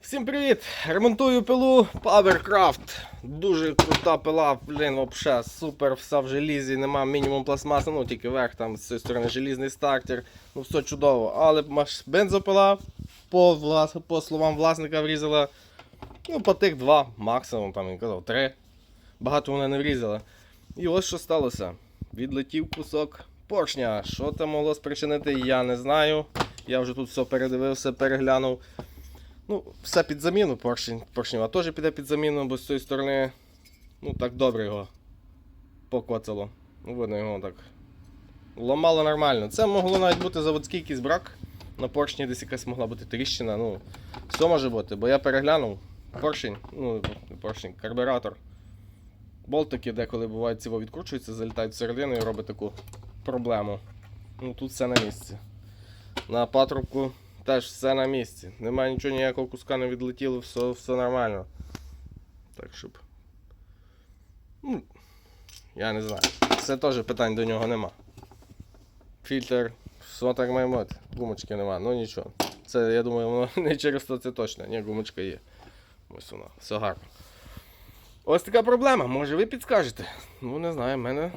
Всім привіт! Ремонтую пилу Powercraft. Дуже крута пила, блін, вообще супер, вся в желізі, нема мінімум пластмаси, ну тільки верх, там з цієї сторони желізний стартер, ну все чудово. Але бензопила, по, влас... по словам власника, врізала ну, по тих два, максимум, там він казав, три. Багато вона не врізала. І ось що сталося. Відлетів кусок поршня. Що там могло спричинити, я не знаю. Я вже тут все передивився, переглянув. Ну, все під заміну, поршень, поршнева теж піде під заміну, бо з цієї сторони, ну так добре його покоцало. Ну, видно його так. Ламало нормально. Це могло навіть бути заводський якийсь брак. На поршні десь якась могла бути тріщина. Ну, все може бути, бо я переглянув поршень, ну, не поршень, карбюратор. Болтики деколи бувають ці відкручуються, залітають всередину і робить таку проблему. Ну тут все на місці. На патрубку теж все на місці. Немає нічого, ніякого куска не відлетіло, все, все нормально. Так щоб. Ну, я не знаю. Це теж питань до нього нема. Фільтр, все так має бути. Гумочки нема, ну нічого. Це, я думаю, воно не через то це точно. Ні, гумочка є. Ось вона, все гарно. Ось така проблема, може ви підскажете? Ну не знаю, в мене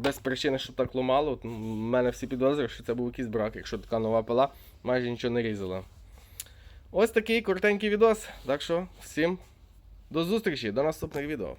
без причини, щоб так ломало. У мене всі підозри, що це був якийсь брак, якщо така нова пила, майже нічого не різала. Ось такий коротенький відос. Так що всім до зустрічі, до наступних відео.